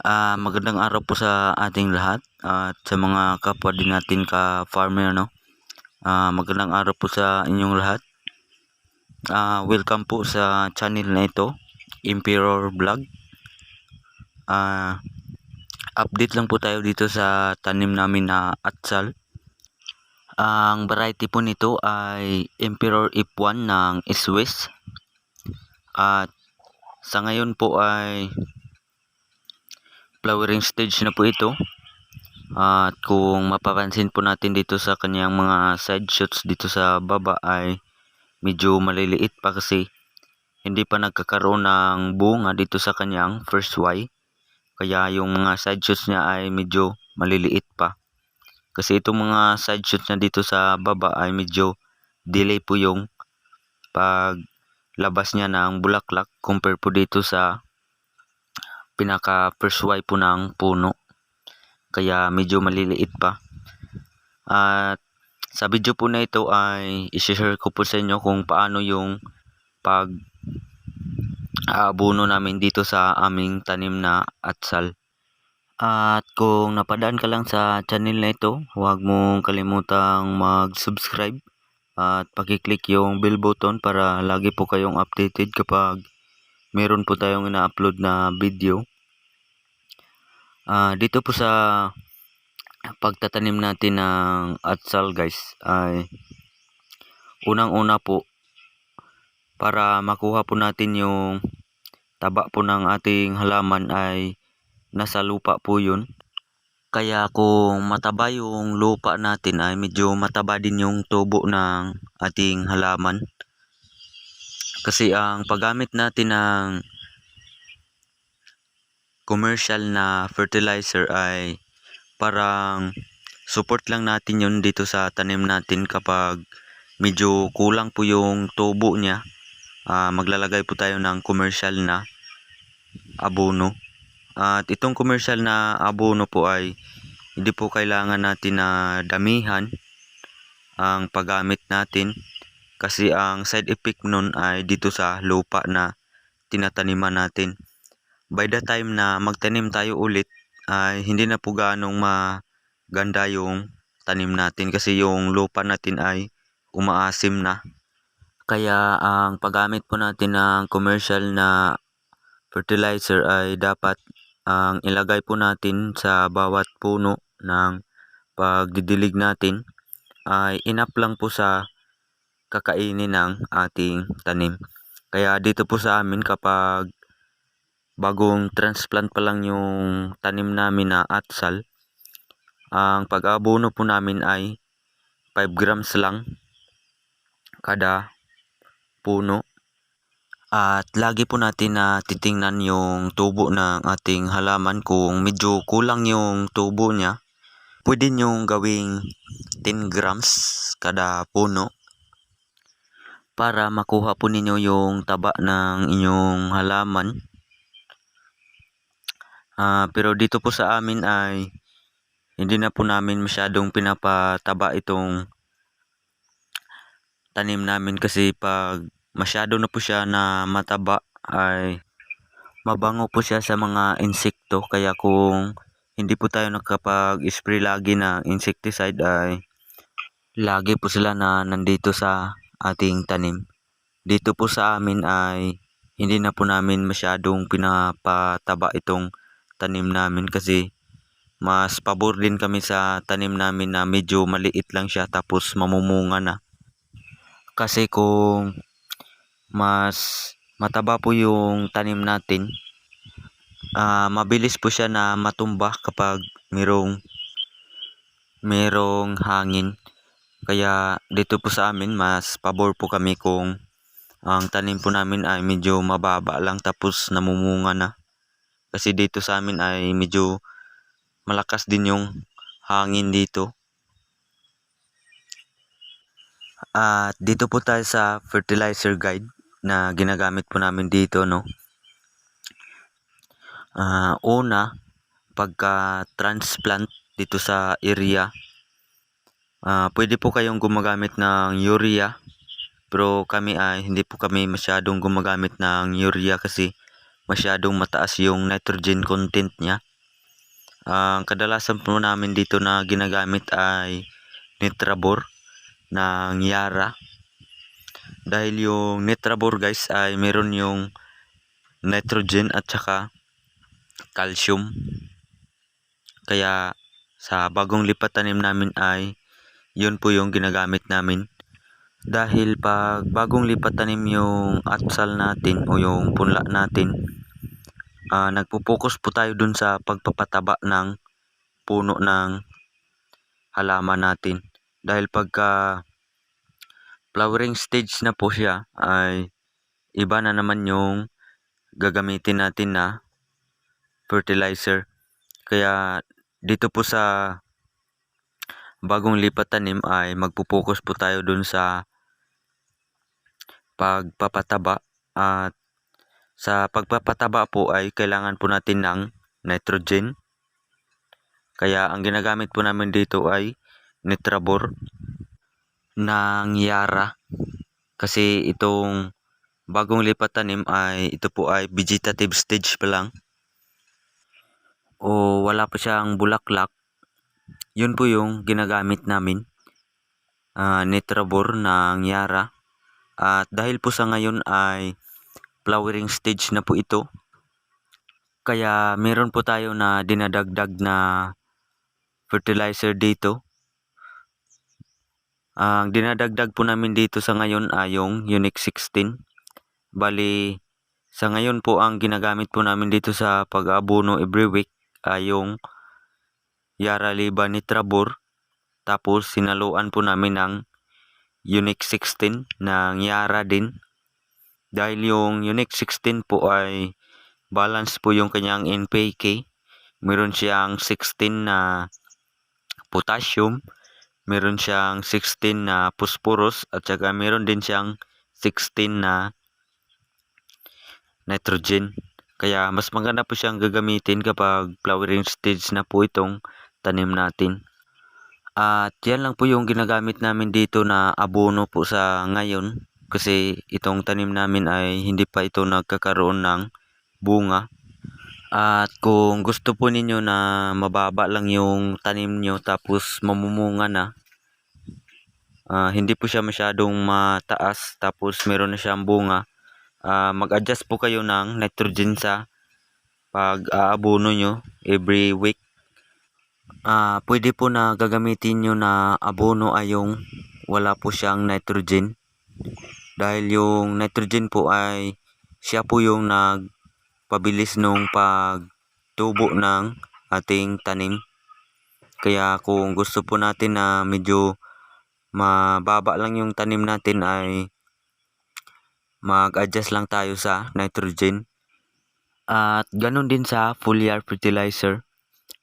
Ah, magandang araw po sa ating lahat at sa mga kapwa din natin ka-farmer no. Ah, magandang araw po sa inyong lahat. Ah, welcome po sa channel na ito, Emperor Vlog. Ah, update lang po tayo dito sa tanim namin na atsal. Ang variety po nito ay Emperor F1 ng Swiss. At sa ngayon po ay flowering stage na po ito. At kung mapapansin po natin dito sa kanyang mga side shoots dito sa baba ay medyo maliliit pa kasi hindi pa nagkakaroon ng bunga dito sa kanyang first Y. Kaya yung mga side shoots niya ay medyo maliliit pa. Kasi itong mga side shoots niya dito sa baba ay medyo delay po yung paglabas niya ng bulaklak compare po dito sa pinaka first Y po ng puno. Kaya medyo maliliit pa. At sa video po na ito ay isi-share ko po sa inyo kung paano yung pag aabuno namin dito sa aming tanim na atsal. At kung napadaan ka lang sa channel na ito, huwag mong kalimutang mag-subscribe at pakiclick yung bell button para lagi po kayong updated kapag meron po tayong ina-upload na video. Ah, dito po sa pagtatanim natin ng atsal guys ay unang-una po para makuha po natin yung taba po ng ating halaman ay nasa lupa po yun. Kaya kung mataba yung lupa natin ay medyo mataba din yung tubo ng ating halaman. Kasi ang paggamit natin ng commercial na fertilizer ay parang support lang natin yun dito sa tanim natin kapag medyo kulang po yung tubo niya. Ah, maglalagay po tayo ng commercial na abono. At itong commercial na abono po ay hindi po kailangan natin na damihan ang paggamit natin kasi ang side effect nun ay dito sa lupa na tinataniman natin. By the time na magtanim tayo ulit ay hindi na po ganong maganda yung tanim natin kasi yung lupa natin ay umaasim na. Kaya ang paggamit po natin ng commercial na fertilizer ay dapat ang ilagay po natin sa bawat puno ng pagdidilig natin ay enough lang po sa kakainin ng ating tanim. Kaya dito po sa amin kapag bagong transplant pa lang yung tanim namin na atsal, ang pag-abono po namin ay 5 grams lang kada puno. At lagi po natin na titingnan yung tubo ng ating halaman kung medyo kulang yung tubo niya. Pwede nyong gawing 10 grams kada puno para makuha po ninyo yung taba ng inyong halaman. Ah, pero dito po sa amin ay hindi na po namin masyadong pinapataba itong tanim namin kasi pag masyado na po siya na mataba ay mabango po siya sa mga insekto kaya kung hindi po tayo nakapag-spray lagi ng insecticide ay lagi po sila na nandito sa ating tanim. Dito po sa amin ay hindi na po namin masyadong pinapataba itong tanim namin kasi mas pabor din kami sa tanim namin na medyo maliit lang siya tapos mamumunga na. Kasi kung mas mataba po yung tanim natin, ah mabilis po siya na matumba kapag merong merong hangin. Kaya dito po sa amin mas pabor po kami kung ang tanim po namin ay medyo mababa lang tapos namumunga na. Kasi dito sa amin ay medyo malakas din yung hangin dito. At dito po tayo sa fertilizer guide na ginagamit po namin dito no. Ah, una, pagka transplant dito sa area, ah, pwede po kayong gumagamit ng urea. Pero kami ay hindi po kami masyadong gumagamit ng urea kasi masyadong mataas yung nitrogen content niya. Ang kadalasan po namin dito na ginagamit ay Nitrabor ng Yara. Dahil yung Nitrabor guys ay meron yung nitrogen at saka calcium. Kaya sa bagong lipat tanim namin ay yun po yung ginagamit namin. Dahil pag bagong lipat tanim yung atsal natin o yung punla natin, ah nagpo-focus po tayo dun sa pagpapataba ng puno ng halaman natin. Dahil pagka flowering stage na po siya ay iba na naman yung gagamitin natin na fertilizer. Kaya dito po sa bagong lipat tanim ay magpo-focus po tayo dun sa pagpapataba at sa pagpapataba po ay kailangan po natin ng nitrogen. Kaya ang ginagamit po namin dito ay Nitrabor ng Yara. Kasi itong bagong lipat tanim ay ito po ay vegetative stage pa lang. O wala pa siyang bulaklak. Yun po yung ginagamit namin. Ah, Nitrabor ng Yara. At dahil po sa ngayon ay flowering stage na po ito. Kaya meron po tayo na dinadagdag na fertilizer dito. Ang dinadagdag po namin dito sa ngayon ay yung Unique 16. Bali, sa ngayon po ang ginagamit po namin dito sa pag-abono every week ay yung Yara Liba. Tapos sinaluan po namin ng Unique 16 ng Yara din. Dahil yung Unique 16 po ay balance po yung kanyang NPK. Meron siyang 16 na potassium, meron siyang 16 na phosphorus at saka meron din siyang 16 na nitrogen. Kaya mas maganda po siyang gagamitin kapag flowering stage na po itong tanim natin. At yan lang po yung ginagamit namin dito na abono po sa ngayon. Kasi itong tanim namin ay hindi pa ito nagkakaroon ng bunga. At kung gusto po ninyo na mababa lang yung tanim nyo tapos mamumunga na, ah, hindi po siya masyadong mataas tapos meron na siyang bunga, ah, mag-adjust po kayo ng nitrogen sa pag-aabono nyo every week. Ah, pwede po na gagamitin nyo na abono ay yung wala po siyang nitrogen. Dahil yung nitrogen po ay siya po yung nagpabilis nung pagtubo ng ating tanim. Kaya kung gusto po natin na medyo mababa lang yung tanim natin ay mag-adjust lang tayo sa nitrogen. At ganun din sa foliar fertilizer.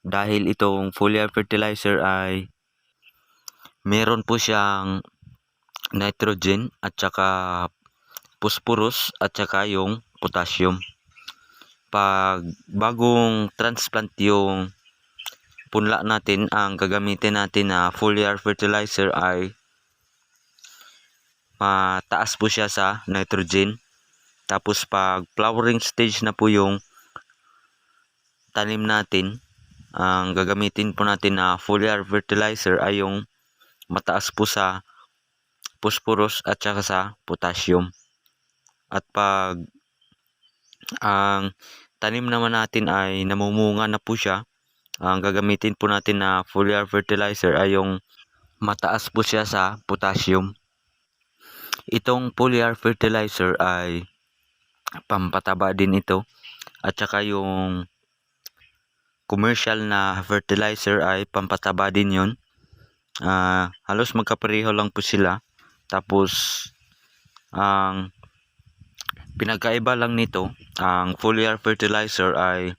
Dahil itong foliar fertilizer ay meron po siyang nitrogen at saka phosphorus at saka yung potassium. Pag bagong transplant yung punla natin, ang gagamitin natin na foliar fertilizer ay mataas po siya sa nitrogen. Tapos pag flowering stage na po yung tanim natin, ang gagamitin po natin na foliar fertilizer ay yung mataas po sa phosphorus at saka sa potassium. At pag ang tanim naman natin ay namumunga na po siya, ang gagamitin po natin na foliar fertilizer ay yung mataas po siya sa potassium. Itong foliar fertilizer ay pampataba din ito at saka yung commercial na fertilizer ay pampataba din yon. Ah, halos magkapareho lang po sila. Tapos ang pinagkaiba lang nito, ang foliar fertilizer ay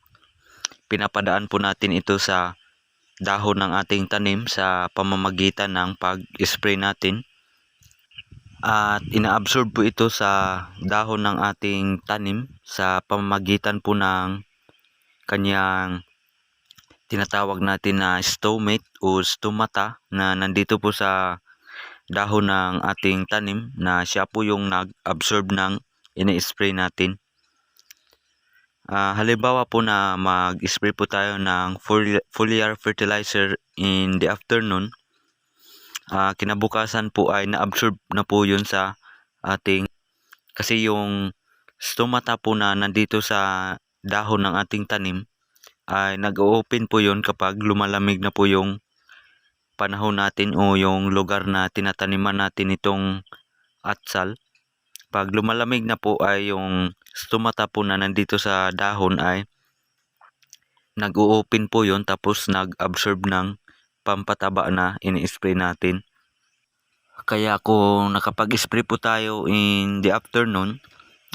pinapadaan po natin ito sa dahon ng ating tanim sa pamamagitan ng pag-spray natin. At inaabsorb po ito sa dahon ng ating tanim sa pamamagitan po ng kanyang tinatawag natin na stomate o stomata na nandito po sa dahon ng ating tanim na siya po yung nag-absorb ng ini-spray natin. Ah, halimbawa po na mag-spray po tayo ng foli- foliar fertilizer in the afternoon, ah, kinabukasan po ay na-absorb na po yun sa ating kasi yung stomata po na nandito sa dahon ng ating tanim ay nag-open po yun kapag lumalamig na po yung panahon natin o yung lugar na tinataniman natin itong atsal. Pag lumalamig na po ay yung stomata po na nandito sa dahon ay nag-open po yun tapos nag-absorb ng pampataba na ini-spray natin. Kaya kung nakapag-spray po tayo in the afternoon,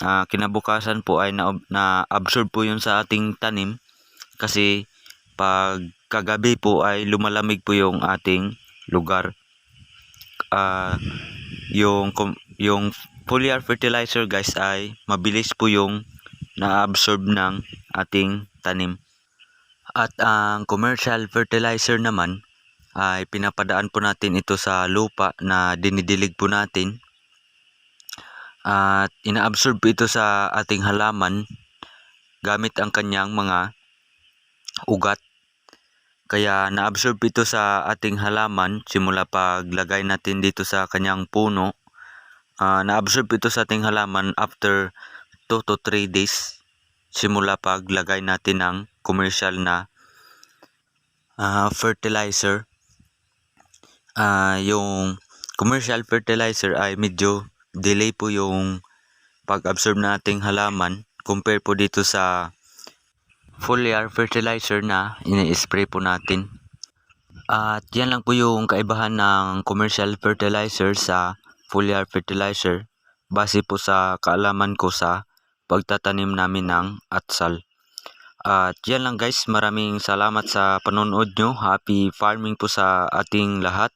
ah, kinabukasan po ay na- na-absorb po yun sa ating tanim kasi pag kagabi po ay lumalamig po yung ating lugar. Ah, yung yung foliar fertilizer guys ay mabilis po yung na-absorb ng ating tanim. At ang commercial fertilizer naman ay pinapadaan po natin ito sa lupa na dinidilig po natin. At inaabsorb ito sa ating halaman gamit ang kanyang mga ugat. Kaya naabsorb ito sa ating halaman simula paglagay natin dito sa kanyang puno. Ah, naabsorb ito sa ating halaman after 2 to 3 days simula paglagay natin ng commercial na ah, fertilizer. Ah, yung commercial fertilizer ay medyo delay po yung pag-absorb nating halaman compare po dito sa foliar fertilizer na ini-spray po natin. At yan lang po yung kaibahan ng commercial fertilizer sa foliar fertilizer base po sa kaalaman ko sa pagtatanim namin ng atsal. At yan lang guys, maraming salamat sa panonood nyo. Happy farming po sa ating lahat.